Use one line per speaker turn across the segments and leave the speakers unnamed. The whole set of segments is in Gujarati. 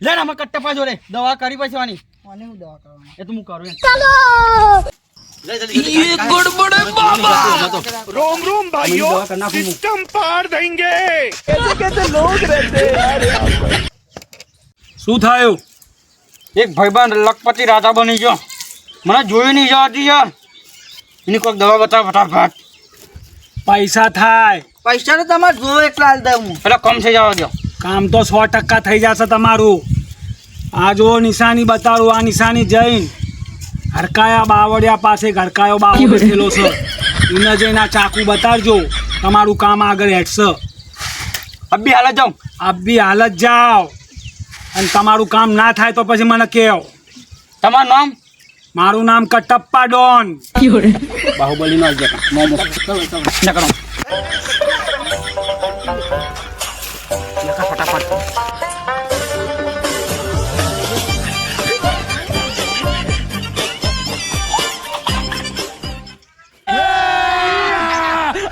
લે ને અમે કટ્ટપા જોડે દવા કરી પછી આની
આને હું દવા કરવાની?
એ તો હું કરું એમ લે જલ્દી જલ્દી ગડબડ બાબા
रोम रोम भाइयों
दवा करना फिर।
सिस्टम पार देंगे कैसे कैसे लोग रहते हैं यार
શું થયું એક ભાઈબંધ લખપતિ રાજા બની ગયો મને જોઈ નહીં જવાતી યાર એની કોઈક દવા બતાવ ફટાફટ
પૈસા થાય
પૈસા તો તમારે જો એકલા હાલ દઉં હું
પેલા કમ થઈ જવા દો
કામ તો સો ટકા થઈ જશે તમારું આ જો નિશાની બતાડું આ નિશાની જઈને હરકાયા બાવળિયા પાસે હરકાયો બાવો બેઠેલો છે. એને જઈને આ ચાકુ બતાડજો. તમારું કામ આગળ હેઠશે.
અબ્બી હાલત જાઉં
આપ હાલત જાઓ. અને તમારું કામ ના થાય તો પછી મને કહેવ
તમારું નામ?
મારું નામ કટપ્પા ડોન.
બાહુબલી નો જ મોમો ના કરો ફટાફટ.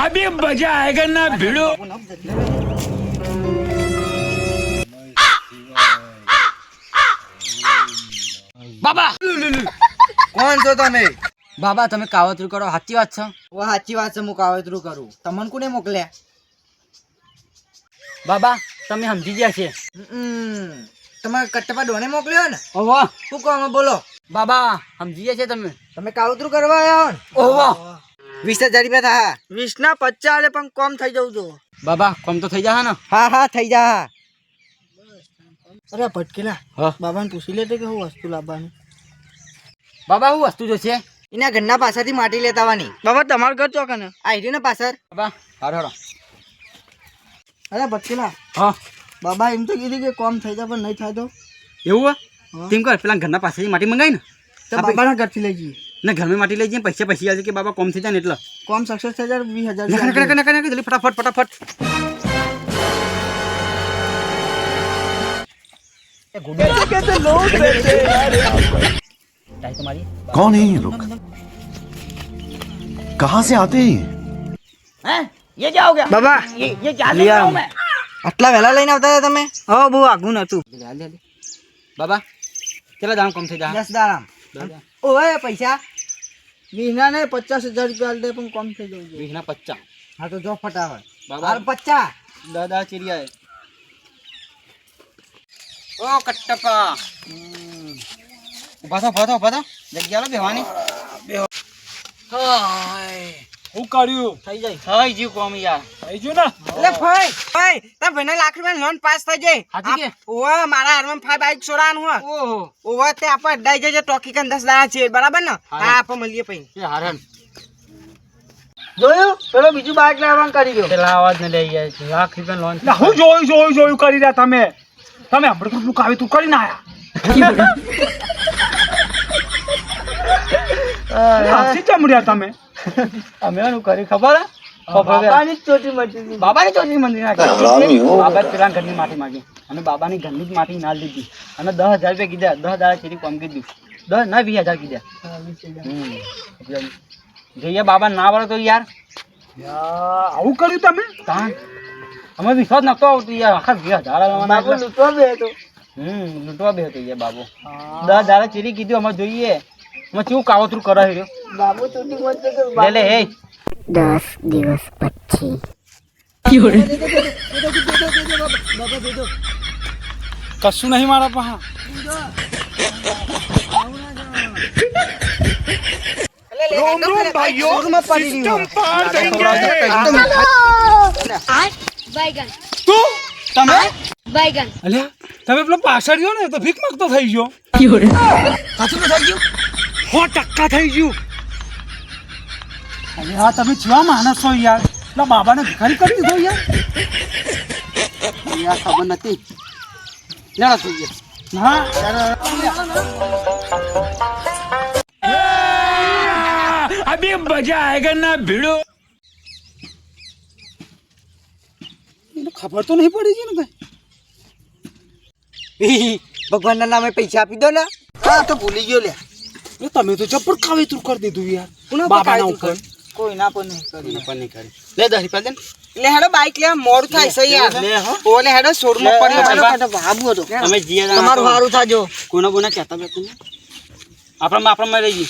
અભી मजा आएगा ना भिड़ो
બાબા.
કોણ છો તમે?
બાબા તમે કાવતરું કરો સાચી વાત છે?
ઓ સાચી વાત છે હું કાવતરું કરું. તમને કોને મોકલ્યા?
બાબા તમે સમજી ગયા છે.
તમારે કટ્ટપા ડોને મોકલ્યો ને?
ઓહો.
શું કહો બોલો.
બાબા સમજી ગયા છે તમે.
તમે કાવતરું કરવા આવ્યા
ઓહો.
વીસ હજાર રૂપિયા થા. વીસ ના પચાસ પણ કોમ થઈ જવું જો.
બાબા કોમ તો થઈ જશે ને?
હા હા થઈ જા અરે ભટકેલા.
હા.
બાબાને પૂછી લેતે કે હું વસ્તુ લાવવાની.
બાબા હું વસ્તુ જોશે?
એના ઘરના પાછળથી માટી લેતા આવવાની. બાબા તમારું ઘર ચોક ને આવી ને પાછળ?
બાબા હારો હારો.
અરે ભટકેલા.
હા.
બાબા એમ તો કીધું કે કોમ થઈ જાય પણ નહીં થાય તો.
એવું
હા.
તેમ કર પેલા ઘરના પાસેથી માટી મંગાવી ને.
તો બાબાના ઘરથી લઈ જઈએ.
ને ઘરમાં માટી લઈ જઈએ પૈસા પછી આવશે કે બાબા કોમ થઈ જાય ને એટલે
કોમ સક્સેસ થઈ જાય વીસ હજાર
નકર નકર નકર નકર જલ્દી ફટાફટ ફટાફટ એ ગુડ
कैसे लोग रहते हैं यार
ટાઈ તમારી
कौन है ये लोग कहां से आते हैं ये?
હે ये क्या हो गया
બાબા
ये ये क्या
लिया
लिया
हम।
मैं
આટલા વહેલા લઈને આવતા હતા તમે હો બહુ આઘું નતું
લે લે લે બાબા કેટલા દામ કોમ થઈ જાય
દસ દારામ ઓય પૈસા. વિહના ને પચાસ હજાર રૂપિયા દે પણ કોમ થઈ જવું
વિહના પચાસ.
હા તો જો ફટાફટ.
બાબા.
હાલ પચાસ.
દાદા ચીરિયા ઓ કટ્ટપા ઊભા થો ઊભા થો ઊભા થો. જગ્યા લો બેવાની
શું કર્યું?
થઈ જાય. થઈ જીવ કોમ યાર.
થઈ ગયું ને?
એટલે ભાઈ ભાઈ તાર ભાઈને લાખ રૂપિયા લોન પાસ થઈ જાય.
હાચી કે?
આપ- ઓવે મારા હારમાં ફાઈવ બાઈક સોરાનું હો
ઓહો.
ઓવે તે આપણે અડાઈ જજે ટોકી કન દસ દાડા છે બરાબર ને?
હા.
હા આપણે મળીએ પછી.
એ હારણ
જોયું? પેલો બીજું બાઈક લાવવાનું કરી દો.
પેલા અવાજ ને લઈ જાય લાખ રૂપિયા લોન
હું જોયું જોયું જોયું કરી રહ્યા તમે. તમે હમણાં તો કાવી તું કરીને આયા. હાથી ચમડ્યા તમે?
અમે એનું કરી ખબર?
બાબાની ચોટી મટી
બાબાની ચોટી મંદિર નાખી. બાબા પેલા ઘરની માટી માગી. અને બાબાની ઘરની જ માટી ના લીધી. અને દસ હજાર રૂપિયા કીધા. દસ હજાર ચીરી કોમ કીધું. દસ ના વીસ હજાર કીધા. જઈએ બાબા ના વળે તો યાર
આવું કર્યું તમે?
તાન અમે વિશ્વાસ નતો આવતો યાર. આખા વીસ હજાર.
લૂંટવા બે હતો.
હમ લૂંટવા બે હતો યાર બાબો દસ હજાર ચીરી કીધું. અમે જોઈએ. હું કાવતરું કરે હે.
કશું નહીં મારા
પા
રોમ
રોમ
તમે?
તમે પેલો પાછળ ગયો ને તો ભીખ માંગતો થઈ ગયો.
થઈ ગયો.
સો ટકા થઈ ગયું. અરે હા તમે ચેવા માણસ છો યાર. એટલે બાબાને ભિખારી કરી દીધો યાર.
યાર ખબર નથી. ના થઈ ગયા
હા.
એ
ખબર તો નહીં પડી છે ને કઈ
ભગવાનના નામે પૈસા આપી દો ને. હા તો ભૂલી ગયો લે
એ તમે તો જબર કાવેતરું કરી દીધું યાર. બાબાના ઉપર.
કોઈ ના પણ નહીં કરી.
પણ નહીં કરી. લે દસ પાદન
લે હેડો બાઈક લે મોડું થાય સહી યાર.
લે હો.
ઓલે હેડો સોર પર
લે,
હેડો,
ભાઈ,
હેડો,
અમે જીયા
તમારું હારું થાજો.
કોના કોના કહેતા બે કોને આપણે આપણે રહી ગઈ